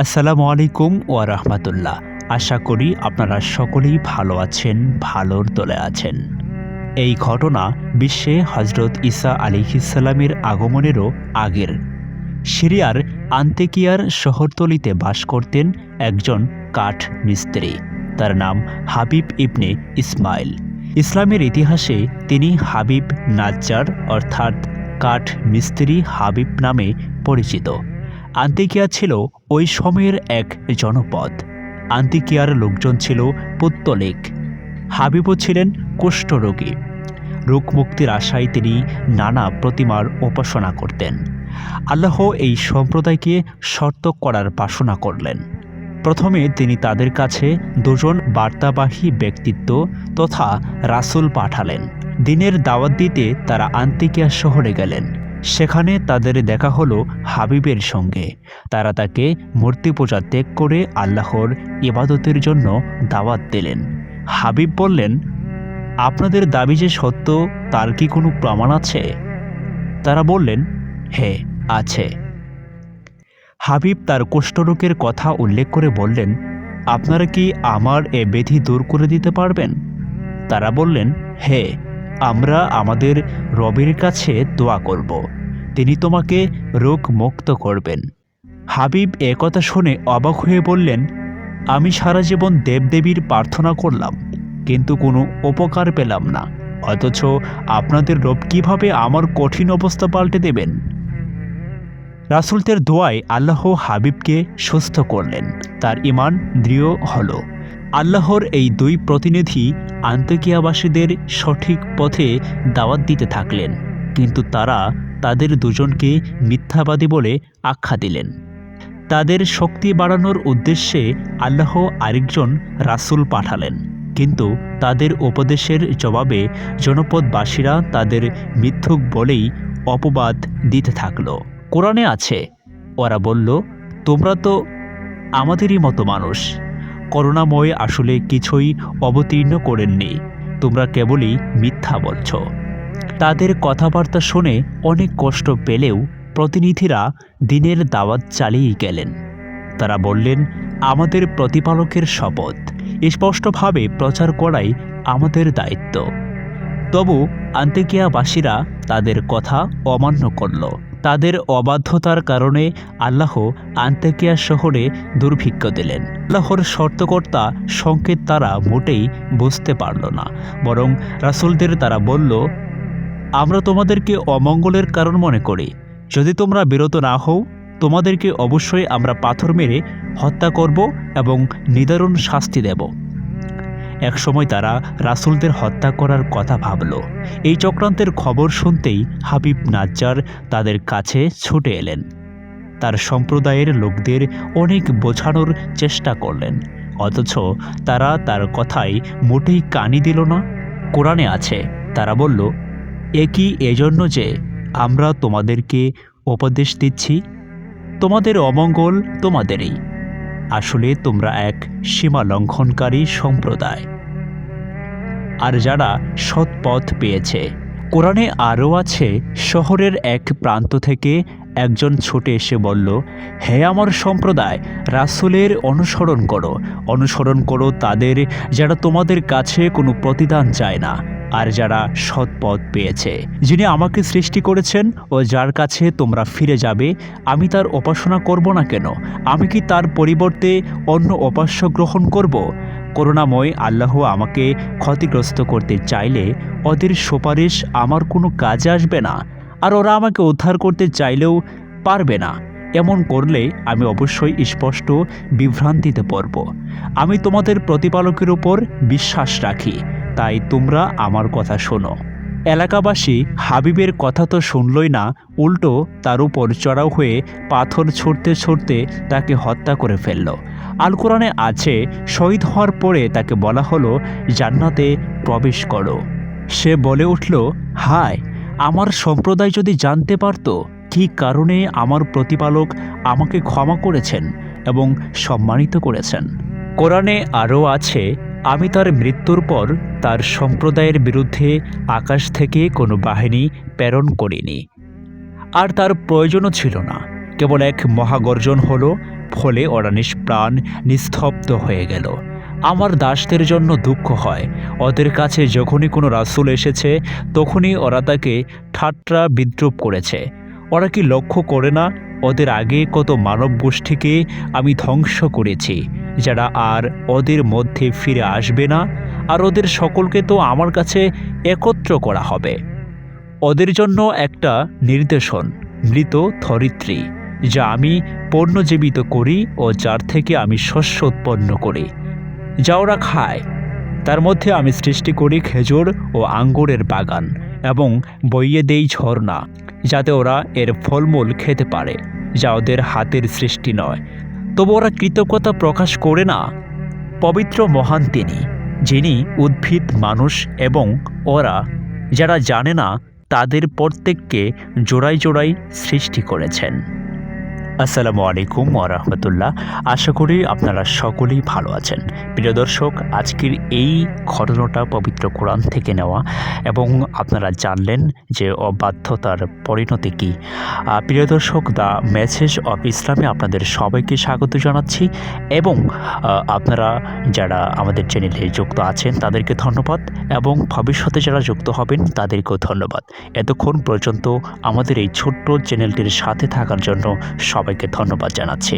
আসসালামু আলাইকুম ওয়া রাহমাতুল্লাহ। আশা করি আপনারা সকলেই ভালো আছেন, ভালোর দলে আছেন। এই ঘটনা বিশ্বে হজরত ঈসা আলিহিসাল্লামের আগমনেরও আগের। সিরিয়ার আন্তেকিয়ার শহরতলিতে বাস করতেন একজন কাঠ মিস্ত্রি। তার নাম হাবিব ইবনে ইসমাইল। ইসলামের ইতিহাসে তিনি হাবিব নাজ্জার অর্থাৎ কাঠ মিস্ত্রি হাবিব নামে পরিচিত। আন্তিকিয়া ছিল ওই সময়ের এক জনপদ। আন্তিকিয়ার লোকজন ছিল পুত্তলিক। হাবিবও ছিলেন কুষ্ঠরোগী। রোগমুক্তির আশায় তিনি নানা প্রতিমার উপাসনা করতেন। আল্লাহ এই সম্প্রদায়কে শর্ত করার বাসনা করলেন। প্রথমে তিনি তাদের কাছে দুজন বার্তাবাহী ব্যক্তিত্ব তথা রাসূল পাঠালেন। দিনের দাওয়াত দিতে তারা আন্তিকিয়া শহরে গেলেন। সেখানে তাদের দেখা হলো হাবিবের সঙ্গে। তারা তাকে মূর্তি পূজা ত্যাগ করে আল্লাহর ইবাদতের জন্য দাওয়াত দিলেন। হাবিব বললেন, আপনাদের দাবি যে সত্য, তার কি কোনো প্রমাণ আছে? তারা বললেন হ্যাঁ আছে। হাবিব তার কুষ্ঠরোগের কথা উল্লেখ করে বললেন, আপনারা কি আমার এ ব্যাধি দূর করে দিতে পারবেন? তারা বললেন হ্যাঁ আমরা আমাদের রবের কাছে দোয়া করব। তিনি তোমাকে রোগ মুক্ত করবেন। হাবিব একথা শুনে অবাক হয়ে বললেন, আমি সারা জীবন দেবদেবীর প্রার্থনা করলাম, কিন্তু কোনো উপকার পেলাম না। অথচ আপনাদের রব কীভাবে আমার কঠিন অবস্থা পাল্টে দেবেন? রাসুলদের দোয়ায় আল্লাহ হাবিবকে সুস্থ করলেন। তার ইমান দৃঢ় হল। আল্লাহর এই দুই প্রতিনিধি আন্তকিয়াবাসীদের সঠিক পথে দাওয়াত দিতে থাকলেন, কিন্তু তারা তাদের দুজনকে মিথ্যাবাদী বলে আখ্যা দিলেন। তাদের শক্তি বাড়ানোর উদ্দেশ্যে আল্লাহ আরেকজন রাসূল পাঠালেন। কিন্তু তাদের উপদেশের জবাবে জনপদবাসীরা তাদের মিথ্যুক বলেই অপবাদ দিতে থাকল। কোরআনে আছে, ওরা বলল, তোমরা তো আমাদেরই মতো মানুষ। করুণাময় আসলে কিছুই অবতীর্ণ করেননি। তোমরা কেবলই মিথ্যা বলছ। তাদের কথাবার্তা শুনে অনেক কষ্ট পেলেও প্রতিনিধিরা দিনের দাওয়াত চালিয়ে গেলেন। তারা বললেন, আমাদের প্রতিপালকের শপথ। স্পষ্টভাবে প্রচার করাই আমাদের দায়িত্ব। তবু আন্তেকিয়াবাসীরা তাদের কথা অমান্য করল। তাদের অবাধ্যতার কারণে আল্লাহ আন্তেকিয়া শহরে দুর্ভিক্ষ দিলেন। আল্লাহর শর্তকর্তা সংকেত তারা মোটেই বুঝতে পারল না, বরং রাসুলদের তারা বলল আমরা তোমাদেরকে অমঙ্গলের কারণ মনে করি। যদি তোমরা বিরত না হও, তোমাদেরকে অবশ্যই আমরা পাথর মেরে হত্যা করব এবং নিদারুণ শাস্তি দেব। একসময় তারা রাসুলদের হত্যা করার কথা ভাবল। এই চক্রান্তের খবর শুনতেই হাবিব নাজ্জার তাদের কাছে ছুটে এলেন। তার সম্প্রদায়ের লোকদের অনেক বোঝানোর চেষ্টা করলেন। অথচ তারা তার কথায় মোটেই কানি দিল না। কোরআনে আছে, তারা বলল এ কি এজন্য যে আমরা তোমাদেরকে উপদেশ দিচ্ছি? তোমাদের অমঙ্গল তোমাদেরই। আসলে তোমরা এক সীমা লঙ্ঘনকারী সম্প্রদায়। আর যারা সৎ পথ পেয়েছে, কোরআনে আরও আছে, শহরের এক প্রান্ত থেকে একজন ছুটে এসে বলল, হে আমার সম্প্রদায়, রাসুলের অনুসরণ করো। অনুসরণ করো তাদের, যারা তোমাদের কাছে কোনো প্রতিদান চায় না। আর যারা সৎ পথ পেয়েছে, যিনি আমাকে সৃষ্টি করেছেন ও যার কাছে তোমরা ফিরে যাবে, আমি তার উপাসনা করব না কেন? আমি কি তার পরিবর্তে অন্য উপাস্য গ্রহণ করব? করুণাময় আল্লাহ আমাকে ক্ষতিগ্রস্ত করতে চাইলে ওদের সুপারিশ আমার কোনো কাজে আসবে না, আর ওরা আমাকে উদ্ধার করতে চাইলেও পারবে না। এমন করলে আমি অবশ্যই স্পষ্ট বিভ্রান্তিতে পড়ব। আমি তোমাদের প্রতিপালকের উপর বিশ্বাস রাখি। তাই তোমরা আমার কথা শোনো। এলাকাবাসী হাবিবের কথা তো শুনলই না, উল্টো তার উপর চড়াও হয়ে পাথর ছুটতে ছুটতে তাকে হত্যা করে ফেলল। আল কোরআনে আছে, শহীদ হওয়ার পরে তাকে বলা হলো, জান্নাতে প্রবেশ করো। সে বলে উঠল, হায়, আমার সম্প্রদায় যদি জানতে পারত, কী কারণে আমার প্রতিপালক আমাকে ক্ষমা করেছেন এবং সম্মানিত করেছেন? কোরআনে আরও আছে আমি তার মৃত্যুর পর তার সম্প্রদায়ের বিরুদ্ধে আকাশ থেকে কোনো বাহিনী প্রেরণ করিনি। আর তার প্রয়োজনও ছিল না। কেবল এক মহাগর্জন হলো, ফলে ওরা নিষ্প্রাণ নিস্তব্ধ হয়ে গেল। আমার দাসদের জন্য দুঃখ হয়। ওদের কাছে যখনই কোনো রাসূল এসেছে, তখনই ওরা তাকে ঠাট্টা বিদ্রুপ করেছে। ওরা কি লক্ষ্য করে না ওদের আগে কত মানব গোষ্ঠীকে আমি ধ্বংস করেছি, যারা আর ওদের মধ্যে ফিরে আসবে না, আর ওদের সকলকে তো আমার কাছে একত্র করা হবে। ওদের জন্য একটা নির্দেশন, মৃত ধরিত্রী, যা আমি পণ্যজীবিত করি ও যার থেকে আমি শস্য উৎপন্ন করি। যা ওরা খায়। তার মধ্যে আমি সৃষ্টি করি খেজুর ও আঙ্গুরের বাগান এবং বইয়ে দেই ঝর্ণা। যাতে ওরা এর ফলমূল খেতে পারে, যা ওদের হাতের সৃষ্টি নয়। তবু ওরা কৃতজ্ঞতা প্রকাশ করে না। পবিত্র মহান তিনি, যিনি উদ্ভিদ, মানুষ এবং ওরা, যারা জানে না, তাদের প্রত্যেককে জোড়ায় জোড়ায় সৃষ্টি করেছেন। আসসালামু আলাইকুম ওরহমতুল্লাহ আশা করি আপনারা সকলেই ভালো আছেন। প্রিয় দর্শক, আজকের এই ঘটনাটা পবিত্র কোরআন থেকে নেওয়া এবং আপনারা জানলেন যে অবাধ্যতার পরিণতি কী। প্রিয় দর্শক, দ্য মেসেজ অফ ইসলামে আপনাদের সবাইকে স্বাগত জানাচ্ছি এবং আপনারা যারা আমাদের চ্যানেলে যুক্ত আছেন, তাদেরকে ধন্যবাদ এবং ভবিষ্যতে যারা যুক্ত হবেন, তাদেরকেও ধন্যবাদ। এতক্ষণ পর্যন্ত আমাদের এই ছোট্ট চ্যানেলটির সাথে থাকার জন্য সবাইকে ধন্যবাদ জানাচ্ছি।